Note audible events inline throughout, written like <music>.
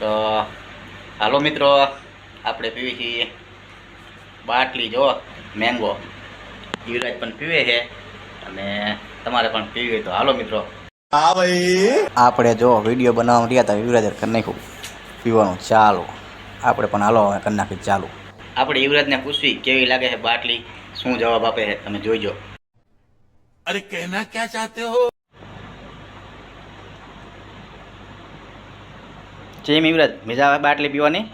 તો હાલો મિત્રો આપણે પીવી છીએ બાટલી જો મેંગો યુવરાજ પણ પીવે છે અને તમારે પણ પીવી હોય તો હાલો મિત્રો. હા ભાઈ. આપણે જો વીડિયો બનાવવા રહ્યા હતા યુવરાજ કરી નાખ્યું. પીવાનું ચાલુ. આપણે પણ હાલો હવે કરી નાખી ચાલુ. આપણે યુવરાજને પૂછવી કેવી લાગે છે બાટલી? શું જવાબ આપે છે? તમે જોઈજો. અરે કહેના ક્યાં ચાહતે હો? જેમ યુવરાજ. મજા આવે બાટલી પીવાની?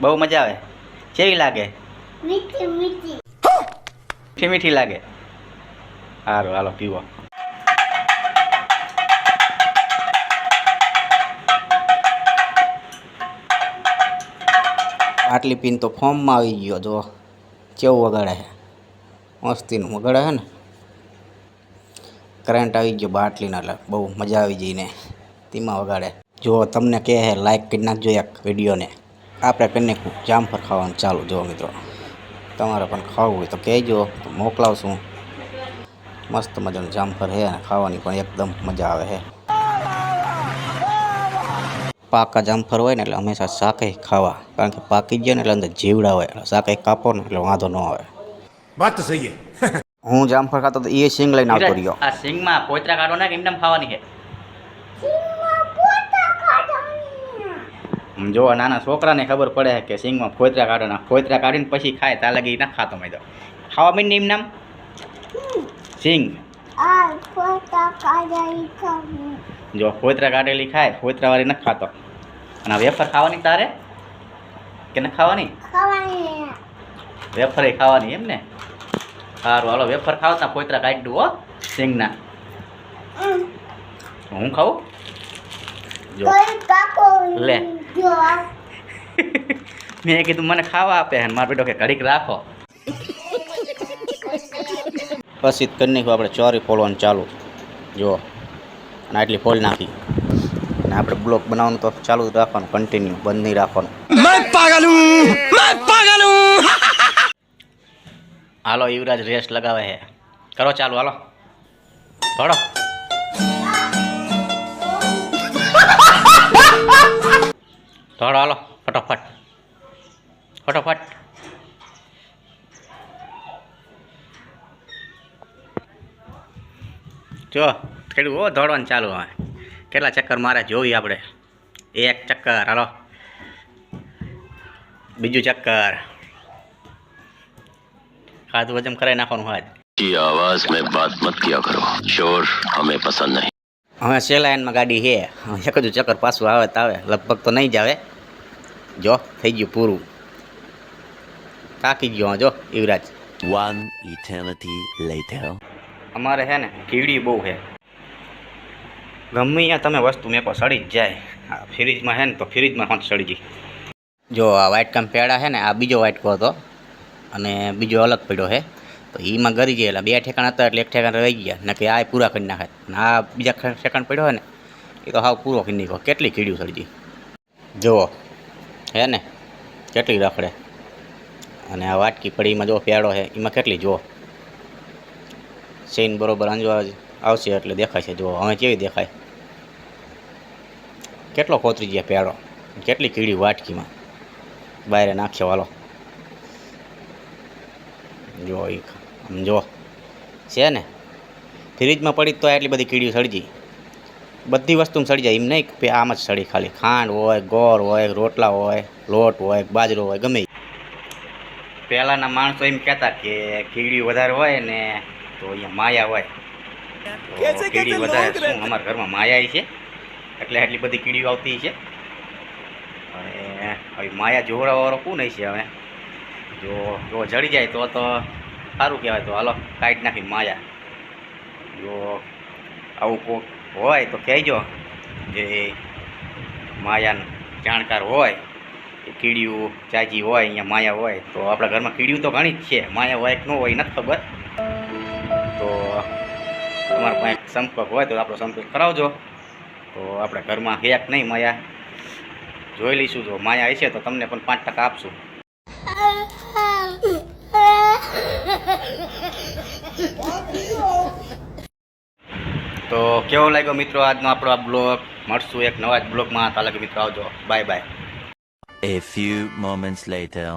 બહુ મજા આવે. કેવી લાગે? મીઠી મીઠી. મીઠી મીઠી લાગે. સારું હાલો પીવો. બાટલી પીને તો ફોર્મમાં આવી ગયો જો કેવું વગાડે છે. મસ્તીનું વગાડે છે ને. કરંટ આવી ગયો બાટલીના એટલે બહુ મજા આવી જઈને તેમાં વગાડે. જો તમને કહે છે લાઈક કરી નાખજો એક વિડીયોને. આપણે કરીને જામફળ ખાવાનું ચાલુ. જો મિત્રો તમારે પણ ખાવું હોય તો કહેજો તો મોકલાવશું. મસ્ત મજાનું જામફળ છે અને ખાવાની પણ એકદમ મજા આવે છે પાકા જામફળ હોય ને એટલે હંમેશા શાકે ખાવા. કારણ કે પાકી ગયા ને એટલે અંદર જીવડા હોય. શાકે કાપો ને એટલે વાંધો ન આવે. વાત સહી હું. જામફળ ખાતો તો એ સિંગ લઈને આવતો રહ્યો. આ સિંગમાં પોતરા કાઢો ને એમને ખાવાની છે. જો નાના છોકરાને ખબર પડે કે સિંગમાં ફોતરા કાઢવાના ફોતરા કાઢીને પછી ખાય તા લગી ના ખાતો મેં તો. ખાવા મીન એમ નામ? સિંગ. જો ફોતરા કાઢેલી ખાય ફોતરા વાળી નથી ખાતો. અને આ વેફર ખાવાની તારે? કે ન ખાવાની? વેફર એ ખાવાની એમ ને? સારું હાલો વેફર ખાવતા ફોતરા કાઢ્યું હો સિંગના. હું ખાઉં જો. લે. મેં કીધું મને ખાવા આપે હે મારા બેટો કે ઘડીક રાખો પછી કરી નાખ્યું આપણે ચોરી ફોલવાનું ચાલુ જુઓ અને આટલી ફોલ નાખી અને આપણે બ્લોક બનાવવાનું તો ચાલુ જ રાખવાનું કન્ટિન્યુ બંધ નહીં રાખવાનું હાલો યુવરાજ રેસ લગાવે હે કરો ચાલુ હાલો થોડો દોડો હાલો ફટોફટ ફટોફટ જો ખેડૂત ઓ દોડવાનું ચાલુ હવે. કેટલા ચક્કર મારે જોઈએ આપણે? એક ચક્કર હાલો. બીજું ચક્કર. ખાધું વજન કરાવી નાખવાનું હોય આવાજ મેં બાત મત કરો. શોર અમે પસંદ નહીં. હવે સેલાયનમાં ગાડી છે. એક જ ચક્કર પાછું આવે તો આવે. લગભગ તો નહીં જ આવે. જો થઈ ગયું પૂરું. થાકી ગયો જો યુવરાજ. વન ઇટર્નિટી લેટર અમારે છે ને કીડી બહુ છે. ગમે ત્યાં તમે વસ્તુ મેકો સડી જ જાય. આ ફ્રીજમાં છે ને તો ફ્રીજમાં પણ સડી ગઈ. જો આ વાટકામ પેડા છે ને આ બીજો વાટકો હતો. અને બીજો અલગ પડ્યો છે. તો એમાં ગરી ગયા બે ઠેકાણ હતા એટલે એક ઠેકાણ રહી ગયા. ને કે આ પૂરા કરી નાખે. આ બીજા ઠેકાણ પડ્યો હોય ને, એ તો હાવ પૂરો કરી નાખ્યો. કેટલી કીડ્યું સડી જુઓ. હે ને? કેટલી રખડે. અને આ વાટકી પડી, એમાં જો પેડો છે, એમાં કેટલી જુઓ. સીન બરોબર અંજવા આવશે એટલે દેખાય છે. જો હવે કેવી દેખાય. કેટલો કોતરી ગયા પેડો કેટલી કીડી વાટકીમાં. બહાર નાખ્યો વાલો જો એ જો છે ને? ફ્રીજમાં પડી તો એટલી બધી કીડીઓ સળજી બધી વસ્તુમાં સડી જાય એમ નહીં કે આમ જ સડી ખાલી. ખાંડ હોય ગોળ હોય રોટલા હોય લોટ હોય બાજરો હોય ગમે પહેલાંના માણસો એમ કહેતા કે કીડી વધારે હોય ને તો અહીંયા માયા હોય. તો કીડી વધારે શું? અમારા ઘરમાં માયા છે. એટલે એટલી બધી કીડીઓ આવતી છે. અને હવે માયા જોવડાવાળો કોણ છે હવે? જો જો જડી જાય તો તો સારું કહેવાય તો હાલો, કાઢી નાખી માયા. જો આવું કોક હોય તો કહેજો, જે માયાનું જાણકાર હોય કીડીયું ચાજી હોય, અહીંયા માયા હોય, તો આપણા ઘરમાં કીડીયું તો ઘણી જ છે, માયા હોય કે ન હોય નથી ખબર. તો તમારા પાસે સંપર્ક હોય તો આપણો સંપર્ક કરાવજો. તો આપણે ઘરમાં હેક નહીં માયા? જોઈ લઈશું, જો માયા હશે તો તમને પણ પાંચ ટકા આપશું. <laughs> <laughs> તો કેવો લાગ્યો મિત્રો આજનો આપણો આ બ્લોગ? મળશું એક નવા જ બ્લોગમાં. તાલા મિત્રો આવજો. Bye bye. A few moments later.